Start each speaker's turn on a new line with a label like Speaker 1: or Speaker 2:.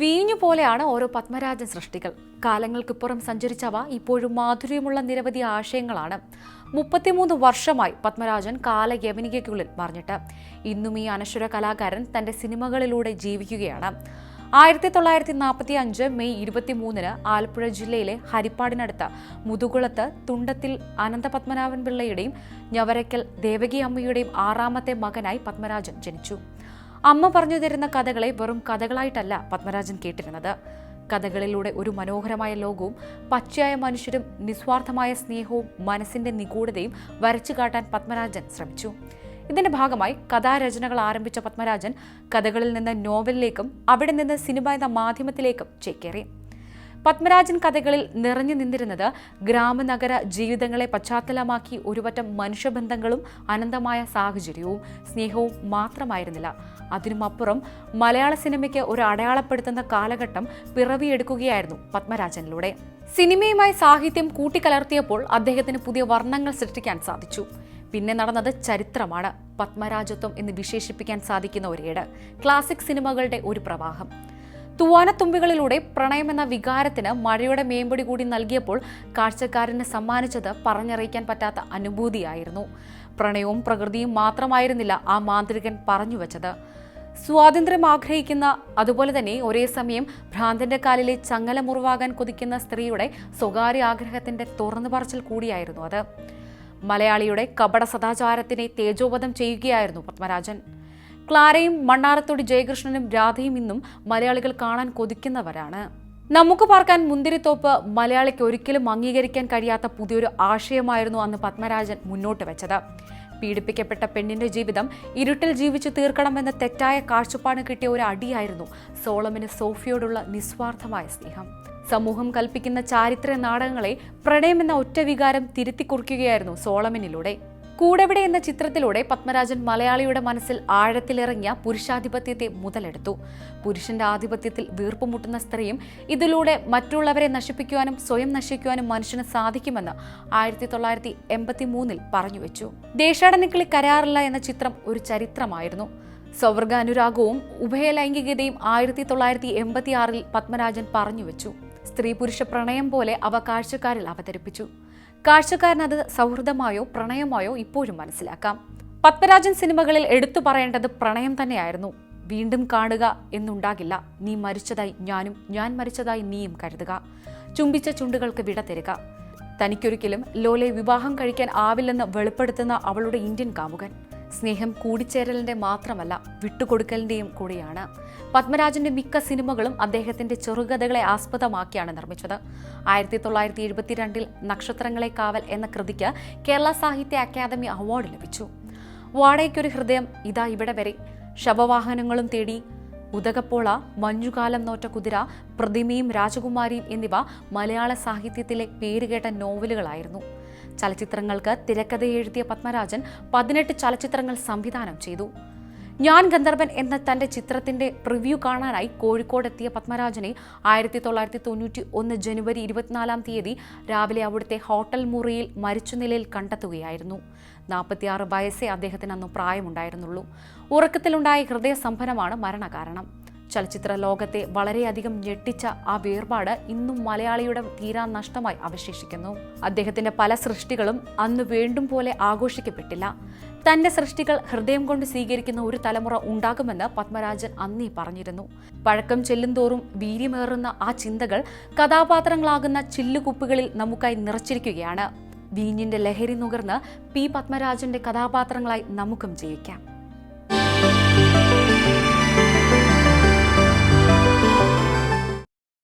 Speaker 1: വീഞ്ഞു പോലെയാണ് ഓരോ പത്മരാജൻ സൃഷ്ടികൾ. കാലങ്ങൾക്കിപ്പുറം സഞ്ചരിച്ചവ ഇപ്പോഴും മാധുര്യമുള്ള നിരവധി ആശയങ്ങളാണ്. മുപ്പത്തിമൂന്ന് വർഷമായി പത്മരാജൻ കാലയവനികയ്ക്കുള്ളിൽ മറിഞ്ഞിട്ട്. ഇന്നും ഈ അനശ്വര കലാകാരൻ തന്റെ സിനിമകളിലൂടെ ജീവിക്കുകയാണ്. ആയിരത്തി തൊള്ളായിരത്തി നാൽപ്പത്തി അഞ്ച് മെയ് ഇരുപത്തിമൂന്നിന് ആലപ്പുഴ ജില്ലയിലെ ഹരിപ്പാടിനടുത്ത മുതുകുളത്ത് തുണ്ടത്തിൽ അനന്തപത്മനാഭൻ പിള്ളയുടെയും ഞവരക്കൽ ദേവകി അമ്മയുടെയും ആറാമത്തെ മകനായി പത്മരാജൻ ജനിച്ചു. അമ്മ പറഞ്ഞു തരുന്ന കഥകളെ വെറും കഥകളായിട്ടല്ല പത്മരാജൻ കേട്ടിരുന്നത്. കഥകളിലൂടെ ഒരു മനോഹരമായ ലോകവും പച്ചയായ മനുഷ്യരും നിസ്വാർത്ഥമായ സ്നേഹവും മനസ്സിന്റെ നിഗൂഢതയും വരച്ചു കാട്ടാൻ പത്മരാജൻ ശ്രമിച്ചു. ഇതിന്റെ ഭാഗമായി കഥാരചനകൾ ആരംഭിച്ച പത്മരാജൻ കഥകളിൽ നിന്ന് നോവലിലേക്കും അവിടെ നിന്ന് സിനിമ എന്ന മാധ്യമത്തിലേക്കും ചേക്കേറി. പത്മരാജൻ കഥകളിൽ നിറഞ്ഞു നിന്നിരുന്നത് ഗ്രാമനഗര ജീവിതങ്ങളെ പശ്ചാത്തലമാക്കി ഒരുപറ്റം മനുഷ്യബന്ധങ്ങളും അനന്തമായ സാഹചര്യവും സ്നേഹവും മാത്രമായിരുന്നില്ല. അതിനുമപ്പുറം മലയാള സിനിമയ്ക്ക് ഒരു അടയാളപ്പെടുത്തുന്ന കാലഘട്ടം പിറവിയെടുക്കുകയായിരുന്നു പത്മരാജനിലൂടെ. സിനിമയുമായി സാഹിത്യം കൂട്ടിക്കലർത്തിയപ്പോൾ അദ്ദേഹത്തിന് പുതിയ വർണങ്ങൾ സൃഷ്ടിക്കാൻ സാധിച്ചു. പിന്നെ നടന്നത് ചരിത്രമാണ് പത്മരാജത്വം എന്ന് വിശേഷിപ്പിക്കാൻ സാധിക്കുന്ന ഒരേട് ക്ലാസിക് സിനിമകളുടെ ഒരു പ്രവാഹം. തൂവാനത്തുമ്പികളിലൂടെ പ്രണയം എന്ന വികാരത്തിന് മഴയുടെ മേമ്പടി കൂടി നൽകിയപ്പോൾ കാഴ്ചക്കാരന് സമ്മാനിച്ചത് പറഞ്ഞറിയിക്കാൻ പറ്റാത്ത അനുഭൂതിയായിരുന്നു. പ്രണയവും പ്രകൃതിയും മാത്രമായിരുന്നില്ല ആ മാന്ത്രികൻ പറഞ്ഞു വെച്ചത്. സ്വാതന്ത്ര്യം ആഗ്രഹിക്കുന്ന അതുപോലെ തന്നെ ഒരേ സമയം ഭ്രാന്തന്റെ കാലിലെ ചങ്ങല മുറിവാകാൻ കൊതിക്കുന്ന സ്ത്രീയുടെ സ്വകാര്യ ആഗ്രഹത്തിന്റെ തുറന്നു പറച്ചിൽ കൂടിയായിരുന്നു അത്. മലയാളിയുടെ കപട സദാചാരത്തിനെ തേജോവധം ചെയ്യുകയായിരുന്നു പത്മരാജൻ. ക്ലാരയും മണ്ണാറത്തോടി ജയകൃഷ്ണനും രാധയും ഇന്നും മലയാളികൾ കാണാൻ കൊതിക്കുന്നവരാണ്. നമുക്ക് പാർക്കാൻ മുന്തിരിത്തോപ്പ് മലയാളിക്ക് ഒരിക്കലും അംഗീകരിക്കാൻ കഴിയാത്ത പുതിയൊരു ആശയമായിരുന്നു അന്ന് പത്മരാജൻ മുന്നോട്ട് വെച്ചത്. പീഡിപ്പിക്കപ്പെട്ട പെണ്ണിന്റെ ജീവിതം ഇരുട്ടിൽ ജീവിച്ചു തീർക്കണമെന്ന തെറ്റായ കാഴ്ചപ്പാട് കിട്ടിയ ഒരു അടിയായിരുന്നു സോളമിന് സോഫിയോടുള്ള നിസ്വാർത്ഥമായ സ്നേഹം. സമൂഹം കൽപ്പിക്കുന്ന ചാരിത്ര നാടകങ്ങളെ പ്രണയമെന്ന ഒറ്റ വികാരം തിരുത്തി കുറിക്കുകയായിരുന്നു സോളമിനിലൂടെ. കൂടെവിടെ എന്ന ചിത്രത്തിലൂടെ പത്മരാജൻ മലയാളിയുടെ മനസ്സിൽ ആഴത്തിലിറങ്ങിയ പുരുഷാധിപത്യത്തെ മുതലെടുത്തു. പുരുഷന്റെ ആധിപത്യത്തിൽ വീർപ്പുമുട്ടുന്ന സ്ത്രീയും ഇതിലൂടെ മറ്റുള്ളവരെ നശിപ്പിക്കുവാനും സ്വയം നശിക്കുവാനും മനുഷ്യന് സാധിക്കുമെന്ന് ആയിരത്തി തൊള്ളായിരത്തി എൺപത്തി മൂന്നിൽ പറഞ്ഞുവെച്ചു ദേശാടനക്കിളി കരാറില്ല എന്ന ചിത്രം ഒരു ചരിത്രമായിരുന്നു. സൗവർഗ അനുരാഗവും ഉഭയലൈംഗികതയും ആയിരത്തി തൊള്ളായിരത്തി എൺപത്തി ആറിൽ പത്മരാജൻ പറഞ്ഞുവെച്ചു സ്ത്രീ പുരുഷ പ്രണയം പോലെ അവ കാഴ്ചക്കാരിൽ അവതരിപ്പിച്ചു. കാഴ്ചക്കാരനത് സൗഹൃദമായോ പ്രണയമായോ ഇപ്പോഴും മനസ്സിലാക്കാം. പത്മരാജൻ സിനിമകളിൽ എടുത്തു പറയേണ്ടത് പ്രണയം തന്നെയായിരുന്നു. വീണ്ടും കാണുക എന്നുണ്ടാകില്ല. നീ മരിച്ചതായി ഞാനും ഞാൻ മരിച്ചതായി നീയും കരുതുക. ചുംബിച്ച ചുണ്ടുകൾക്ക് വിട തരിക. തനിക്കൊരിക്കലും ലോലെ വിവാഹം കഴിക്കാൻ ആവില്ലെന്ന് വെളിപ്പെടുത്തുന്ന അവളുടെ ഇന്ത്യൻ കാമുകൻ. സ്നേഹം കൂടിച്ചേരലിന്റെ മാത്രമല്ല വിട്ടുകൊടുക്കലിന്റെയും കൂടിയാണ്. പത്മരാജന്റെ മിക്ക സിനിമകളും അദ്ദേഹത്തിന്റെ ചെറുകഥകളെ ആസ്പദമാക്കിയാണ് നിർമ്മിച്ചത്. ആയിരത്തി തൊള്ളായിരത്തി എഴുപത്തിരണ്ടിൽ നക്ഷത്രങ്ങളെ കാവൽ എന്ന കൃതിക്ക് കേരള സാഹിത്യ അക്കാദമി അവാർഡ് ലഭിച്ചു. വാടകയ്ക്കൊരു ഹൃദയം ഇതാ ഇവിടെ വരെ. ശവവാഹനങ്ങളും തേടി ഉദകപ്പോള മഞ്ഞുകാലം നോറ്റ കുതിര പ്രതിമയും രാജകുമാരിയും എന്നിവ മലയാള സാഹിത്യത്തിലെ പേരുകേട്ട നോവലുകളായിരുന്നു. ചലച്ചിത്രങ്ങൾക്ക് തിരക്കഥ എഴുതിയ പത്മരാജൻ പതിനെട്ട് ചലച്ചിത്രങ്ങൾ സംവിധാനം ചെയ്തു. ഞാൻ ഗന്ധർവൻ എന്ന തന്റെ ചിത്രത്തിന്റെ പ്രിവ്യൂ കാണാനായി കോഴിക്കോടെത്തിയ പത്മരാജനെ ആയിരത്തി തൊള്ളായിരത്തി തൊണ്ണൂറ്റി ഒന്ന് ജനുവരി ഇരുപത്തിനാലാം തീയതി രാവിലെ അവിടുത്തെ ഹോട്ടൽ മുറിയിൽ മരിച്ച നിലയിൽ കണ്ടെത്തുകയായിരുന്നു. നാൽപ്പത്തിയാറ് വയസ്സേ അദ്ദേഹത്തിന് അന്ന് പ്രായമുണ്ടായിരുന്നുള്ളൂ. ഉറക്കത്തിലുണ്ടായ ഹൃദയസ്തംഭനമാണ് മരണകാരണം. ചലച്ചിത്ര ലോകത്തെ വളരെയധികം ഞെട്ടിച്ച ആ വേർപാട് ഇന്നും മലയാളിയുടെ തീരാ നഷ്ടമായി അവശേഷിക്കുന്നു. അദ്ദേഹത്തിന്റെ പല സൃഷ്ടികളും അന്ന് വേണ്ടും പോലെ ആഘോഷിക്കപ്പെട്ടില്ല. തന്റെ സൃഷ്ടികൾ ഹൃദയം കൊണ്ട് സ്വീകരിക്കുന്ന ഒരു തലമുറ ഉണ്ടാകുമെന്ന് പത്മരാജൻ അന്നേ പറഞ്ഞിരുന്നു. പഴക്കം ചെല്ലുന്തോറും വീര്യമേറുന്ന ആ ചിന്തകൾ കഥാപാത്രങ്ങളാകുന്ന ചില്ലുകുപ്പുകളിൽ നമുക്കായി നിറച്ചിരിക്കുകയാണ്. വീഞ്ഞിന്റെ ലഹരി നുകർന്ന് പി പത്മരാജന്റെ കഥാപാത്രങ്ങളായി നമുക്കും ജയിക്കാം